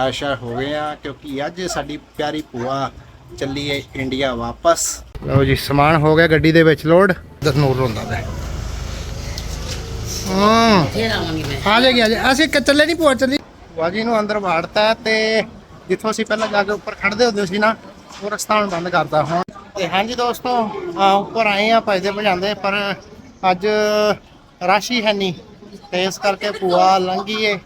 ਤਿਆਰ ਹੋ ਗਏ ਆ, ਕਿਉਂਕਿ ਅੱਜ ਸਾਡੀ ਪਿਆਰੀ ਭੂਆ ਚੱਲੀ ਹੈ ਇੰਡੀਆ ਵਾਪਸ। ਲਓ ਜੀ, ਸਮਾਨ ਹੋ ਗਿਆ ਗੱਡੀ ਦੇ ਵਿੱਚ, ਲੋਡ। ਦਸਨੂਰ ਹੁੰਦਾ ਪਿਆ। ਹਾਂ। ਆ ਜਾਏਗੀ, ਆ ਜਾ ਅਸੀਂ ਚੱਲੇ ਨਹੀਂ ਭੂਆ, ਚੱਲੀ। ਭੂਆ ਨੂੰ ਅੰਦਰ ਵਾੜਤਾ ਤੇ ਜਿੱਥੋਂ ਅਸੀਂ ਪਹਿਲਾਂ ਜਾ ਕੇ ਉੱਪਰ ਖੜਦੇ ਹੁੰਦੇ ਸੀ ਨਾ, ਉਹ ਰਸਤਾ ਹੁਣ ਬੰਦ ਕਰਦਾ ਹੁਣ। ਤੇ ਹਾਂਜੀ ਦੋਸਤੋ, ਆ ਉੱਪਰ ਆਏ ਆ ਭਜਦੇ ਭਜਾਉਂਦੇ, ਪਰ ਅੱਜ ਰਾਸ਼ੀ ਹੈ ਨਹੀਂ ਤੇ ਇਸ ਕਰਕੇ ਭੂਆ ਲੰਘੀ ਏ।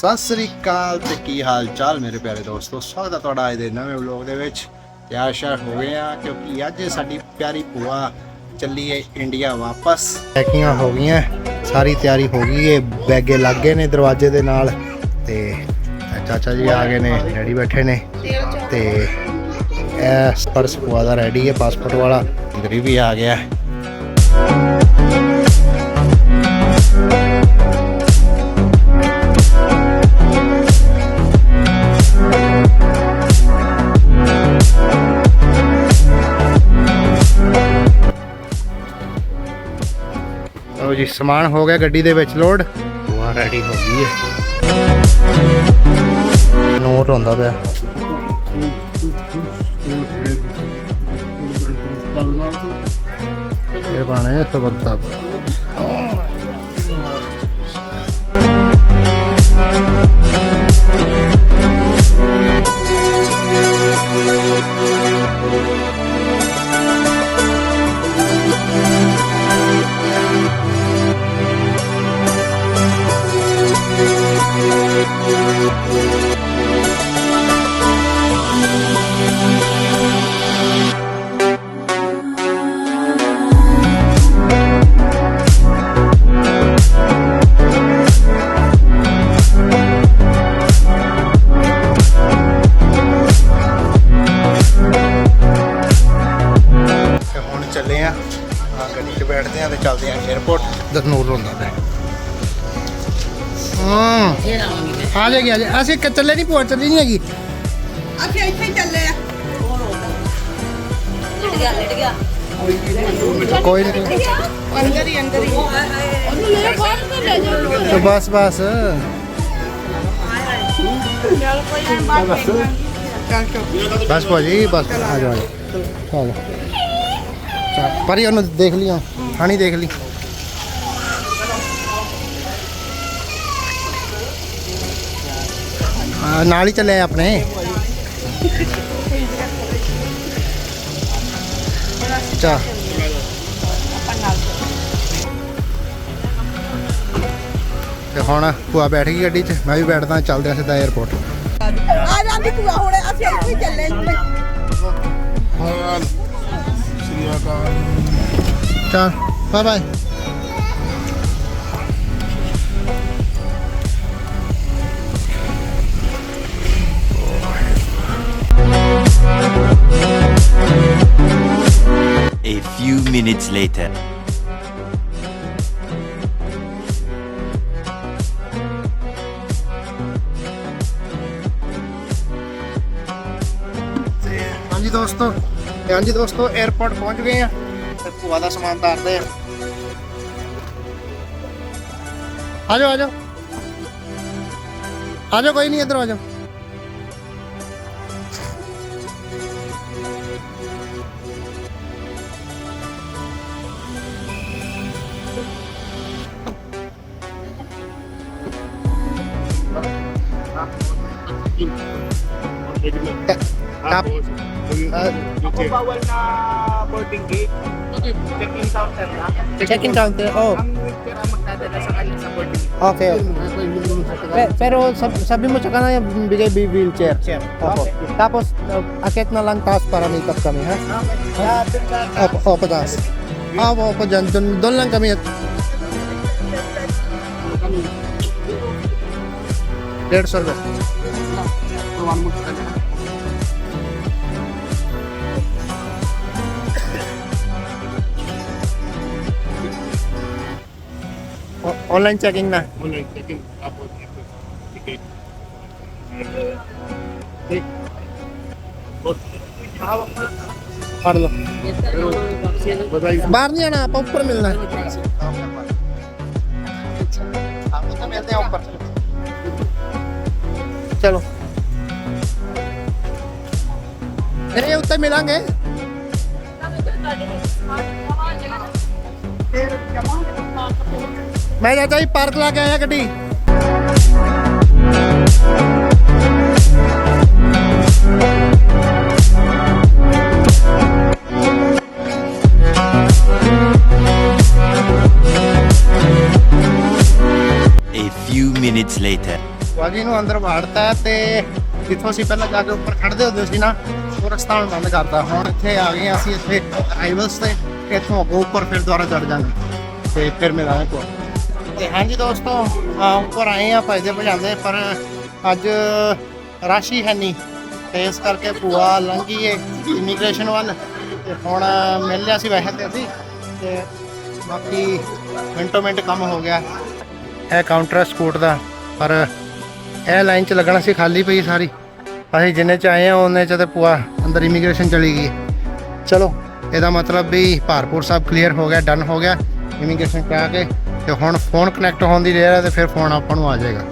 ਸਤਿ ਸ੍ਰੀ ਅਕਾਲ ਤੇ ਕੀ ਹਾਲ ਚਾਲ ਮੇਰੇ ਪਿਆਰੇ ਦੋਸਤੋ? ਸਵਾਗਤ ਹੈ ਤੁਹਾਡਾ ਅੱਜ ਦੇ ਨਵੇਂ ਵਲੌਗ ਦੇ ਵਿੱਚ। ਤਿਆਰ ਸ਼ਾਰ ਹੋ ਗਏ ਆ ਕਿਉਂਕਿ ਅੱਜ ਸਾਡੀ ਪਿਆਰੀ ਭੂਆ ਚੱਲੀ ਹੈ ਇੰਡੀਆ ਵਾਪਸ। ਪੈਕਿੰਗਾਂ ਹੋ ਗਈਆਂ, ਸਾਰੀ ਤਿਆਰੀ ਹੋ ਗਈ ਏ, ਬੈਗੇ ਲੱਗ ਗਏ ਨੇ ਦਰਵਾਜ਼ੇ ਦੇ ਨਾਲ। ਤੇ ਚਾਚਾ ਜੀ ਆ ਗਏ ਨੇ ਡੈਡੀ ਬੈਠੇ ਨੇ। ਤੇ ਇਹ ਪਰਸ ਭੂਆ ਦਾ ਰੈਡੀ ਹੈ ਪਾਸਪੋਰਟ ਵਾਲਾ। ਗਰੀ ਵੀ ਆ ਗਿਆ। ਲਓ ਜੀ ਸਮਾਨ ਹੋ ਗਿਆ ਗੱਡੀ ਦੇ ਵਿੱਚ ਲੋਡ। ਭੂਆ ਰੈਡੀ ਹੋ ਗਈ ਹੈ। ਨੋਟ ਹੁੰਦਾ ਪਿਆ। ਇਹ ਬਾਣੇ ਸਬੱਤਾ ਤੇ 에어ਪੋਰਟ ਦਸਨੂਰ ਹੁੰਦਾ ਪਿਆ। ਹਾਂ। ਫੇਰ ਆਵਾਂਗੀ ਮੈਂ ਆ ਜਾਏਗੀ ਆ ਜਾ। ਅਸੀਂ ਕ- ਚੱਲੇ ਨਹੀਂ ਭੂਆ ਚੱਲੀ ਨਹੀਂ ਹੈਗੀ। ਅਸੀਂ ਇੱਥੇ ਹੀ ਚੱਲੇ ਆ। ਲੜ ਗਿਆ ਲੜ ਗਿਆ ਕੋਈ ਨਹੀਂ ਅੰਦਰ ਹੀ ਅੰਦਰ ਹੀ। ਉਹਨੂੰ ਲੈ ਬਾਹਰ ਤੋਂ ਲੈ ਜਾਓ ਤੇ ਬਸ ਬਸ। ਚੱਲ ਕੋਈ ਚੁੱਪ ਬਸ ਭਾਜੀ ਬਸ। ਆ ਜਾਓ ਆ ਜਾਓ ਚਲੋ। ਚੱਲ। ਪਰੀ ਉਹਨੂੰ ਦੇਖ ਲਿਆ। ਹਾਣੀ ਦੇਖ ਲਈ ਆ, ਨਾਲ ਹੀ ਚੱਲੇ ਆਪਣੇ। ਚਾ। ਤੇ ਹੁਣ ਭੂਆ ਬੈਠ ਗਈ ਗੱਡੀ 'ਚ ਮੈਂ ਵੀ ਬੈਠਦਾ ਚੱਲਦੇ ਆ ਸਿੱਧਾ 에어ਪੋਰਟ ਆ ਜਾਂਦੀ ਭੂਆ ਹੁਣ ਅਸੀਂ ਇੱਥੇ ਹੀ ਚੱਲੇ ਚਲ ਬਾਏ ਬਾਏ minutes later. ਹਾਂਜੀ ਦੋਸਤੋ ਹਾਂਜੀ ਦੋਸਤੋ 에어ਪੋਰਟ ਪਹੁੰਚ ਗਏ ਆ ਤੇ ਭੂਆ ਦਾ ਸਮਾਨ ਤਾਰਦੇ ਆ। ਆ ਜਾਓ ਆ ਜਾਓ। ਆ ਜਾਓ, ਕੋਈ ਨਹੀਂ, ਇੱਧਰ ਆ Tap. Ako bawal na boarding gate. Check-in counter na. check-in counter. Oh, Ang tira magdadala sa kanya sa boarding gate. okay. Pe- pero sab- sabi mo sa kanaya bigay bi wheelchair. Opo. Tapos uh, akit na lang taas para meet up kami, ha? Sa Opo, opo taas. Ah, opo, opo dyan. Doon, doon lang kami. डेढ़ सौ रुपये online checking na? Online checking. Tapos ito. Ticket. Ticket. Par लो बाहर नहीं आना आप ऊपर मिलना है आपको तो मिलते हैं ऊपर ਉੱਤੇ ਮਿਲਾਂਗੇ ਮੈਂ ਚਾਚਾ ਜੀ ਪਾਰਕ ਲਾ ਕੇ ਆਇਆ ਗੱਡੀ A few minutes later. ਵਾਜੀ ਨੂੰ ਅੰਦਰ ਵਾੜਤਾ ਤੇ ਜਿੱਥੋਂ ਅਸੀਂ ਪਹਿਲਾਂ ਜਾ ਕੇ ਉੱਪਰ ਖੜਦੇ ਹੁੰਦੇ ਸੀ ਨਾ ਉਹ ਬੰਦ ਕਰਤਾ। ਹੁਣ ਇੱਥੇ ਆ ਗਏ ਹਾਂ ਅਸੀਂ, ਇੱਥੇ ਅਰਾਈਵਲਸ ਤੇ ਇੱਥੋਂ ਅੱਗੋਂ ਉੱਪਰ ਫਿਰ ਦੁਬਾਰਾ ਚੜ ਜਾਵਾਂਗੇ ਤੇ ਫਿਰ ਮਿਲਾਂਗੇ ਕੋਲ। ਤੇ ਹਾਂਜੀ ਦੋਸਤੋ ਆ ਉੱਪਰ ਆਏ ਆ ਭਜਦੇ ਭਜਾਉਂਦੇ, ਪਰ ਅੱਜ ਰਾਸ਼ੀ ਹੈ ਨਹੀਂ। ਤੇ ਇਸ ਕਰਕੇ ਭੂਆ ਲੰਘੀਏ ਇਮੀਗ੍ਰੇਸ਼ਨ ਵੱਲ। ਤੇ ਹੁਣ ਮਿਲ ਲਿਆ ਸੀ ਵੈਸੇ ਤੇ ਅਸੀਂ। ਤੇ ਬਾਕੀ ਮਿੰਟੋ ਮਿੰਟ ਕੰਮ ਹੋ ਗਿਆ। ਇਹ ਕਾਊਂਟਰ ਹੈ ਸਪੋਰਟ ਦਾ, ਪਰ ਇਹ ਲਾਈਨ 'ਚ ਲੱਗਣਾ ਸੀ, ਖਾਲੀ ਪਈ ਸਾਰੀ। ਅਸੀਂ ਜਿੰਨੇ 'ਚ ਆਏ ਆ, ਉਹਨੇ 'ਚ ਤੇ ਪੂਆ ਅੰਦਰ ਇਮੀਗ੍ਰੇਸ਼ਨ ਚਲੀ ਗਈ। ਚਲੋ, ਇਹਦਾ ਮਤਲਬ ਵੀ ਭਾਰਪੁਰ ਸਾਹਿਬ ਕਲੀਅਰ ਹੋ ਗਿਆ ਡਨ ਹੋ ਗਿਆ। ਇਮੀਗ੍ਰੇਸ਼ਨ ਕਰਾ ਕੇ ਤੇ ਹੁਣ ਫੋਨ ਕਨੈਕਟ ਹੋਣ ਦੀ ਦੇਰ ਹੈ ਤੇ ਫਿਰ ਫੋਨ ਆਪਾਂ ਨੂੰ ਆ ਜਾਏਗਾ।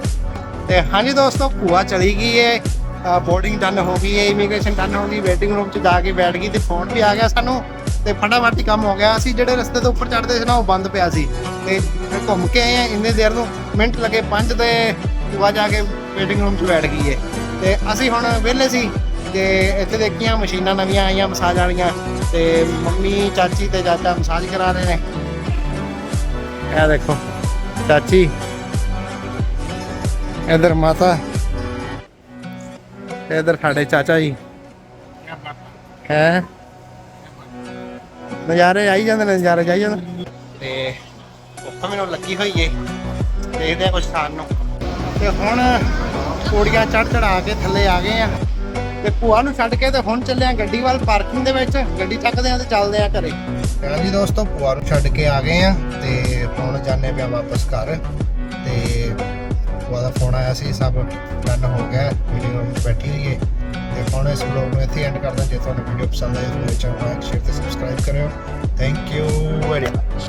ਤੇ ਹਾਂਜੀ ਦੋਸਤੋ, ਭੂਆ ਚਲੀ ਗਈ ਹੈ ਬੋਰਡਿੰਗ ਡਨ ਹੋ ਗਈ ਹੈ ਇਮੀਗ੍ਰੇਸ਼ਨ ਡਨ ਹੋ ਗਈ ਵੇਟਿੰਗ ਰੂਮ 'ਚ ਜਾ ਕੇ ਬੈਠ ਗਈ ਤੇ ਫੋਨ ਵੀ ਆ ਗਿਆ ਸਾਨੂੰ। ਤੇ ਫਟਾਫਟ ਹੀ ਕੰਮ ਹੋ ਗਿਆ। ਅਸੀਂ ਜਿਹੜੇ ਰਸਤੇ ਤੋਂ ਉੱਪਰ ਚੜਦੇ ਸੀ ਨਾ, ਉਹ ਬੰਦ ਪਿਆ ਸੀ। ਤੇ ਫਿਰ ਘੁੰਮ ਕੇ ਆਏ ਆ ਇੰਨੇ ਦੇਰ ਨੂੰ। ਮਿੰਟ ਲੱਗੇ, ਪੰਜ ਤੇ ਭੂਆ ਜਾ ਕੇ ਵੇਟਿੰਗ ਰੂਮ 'ਚ ਬੈਠ ਗਈ ਹੈ ਤੇ ਅਸੀਂ ਹੁਣ ਵਿਹਲੇ ਸੀ ਤੇ ਇੱਥੇ ਦੇਖੀਆਂ ਮਸ਼ੀਨਾਂ ਨਵੀਆਂ ਆਈਆਂ ਮਸਾਜ ਵਾਲੀਆਂ ਤੇ ਮੰਮੀ ਚਾਚੀ ਤੇ ਚਾਚਾ ਮਸਾਜ ਕਰਾ ਰਹੇ ਨੇ। ਇਹ ਦੇਖੋ ਚਾਚੀ। ਇਧਰ ਮਾਤਾ। ਤੇ ਇਧਰ ਸਾਡੇ ਚਾਚਾ ਜੀ। ਹੈ? ਨਜ਼ਾਰੇ ਆਈ ਜਾਂਦੇ ਨੇ ਨਜ਼ਾਰੇ ਜਾਈ ਜਾਂਦੇ ਤੇ ਭੁੱਖ ਮੈਨੂੰ ਲੱਗੀ ਹੋਈ ਏ। ਦੇਖਦੇ ਆ ਕੁਝ ਖਾਣ ਨੂੰ। ਤੇ ਹੁਣ ਪੌੜੀਆਂ ਚੜ ਚੜਾ ਕੇ ਥੱਲੇ ਆ ਗਏ ਆ। ਤੇ ਭੂਆ ਨੂੰ ਛੱਡ ਕੇ ਤੇ ਹੁਣ ਚੱਲੇ ਆ ਗੱਡੀ ਵੱਲ ਪਾਰਕਿੰਗ ਦੇ ਵਿੱਚ। ਗੱਡੀ ਚੱਕਦੇ ਆ ਤੇ ਚੱਲਦੇ ਆ ਘਰੇ। ਹਾਂਜੀ ਦੋਸਤੋ, ਭੂਆ ਨੂੰ ਛੱਡ ਕੇ ਆ ਗਏ ਆ ਤੇ ਹੁਣ ਜਾਣੇ ਪਿਆ ਵਾਪਸ ਘਰ। ਤੇ ਭੂਆ ਦਾ ਫੋਨ ਆਇਆ ਸੀ, ਸਭ ਡਨ ਹੋ ਗਿਆ ਵੀਡੀਓ ਰੂਮ ਬੈਠੀ ਹੋਈ ਹੈ ਤੇ ਹੁਣ ਇਸ ਵਲੌਗ ਨੂੰ ਇੱਥੇ ਐਂਡ ਕਰਦਾ ਜੇ ਤੁਹਾਨੂੰ ਵੀਡੀਓ ਪਸੰਦ ਆਈ ਤਾਂ ਮੇਰੇ ਚੈਨਲ ਨੂੰ ਲਾਈਕ ਸ਼ੇਅਰ ਤੇ ਸਬਸਕ੍ਰਾਈਬ ਕਰਿਓ। Thank you very much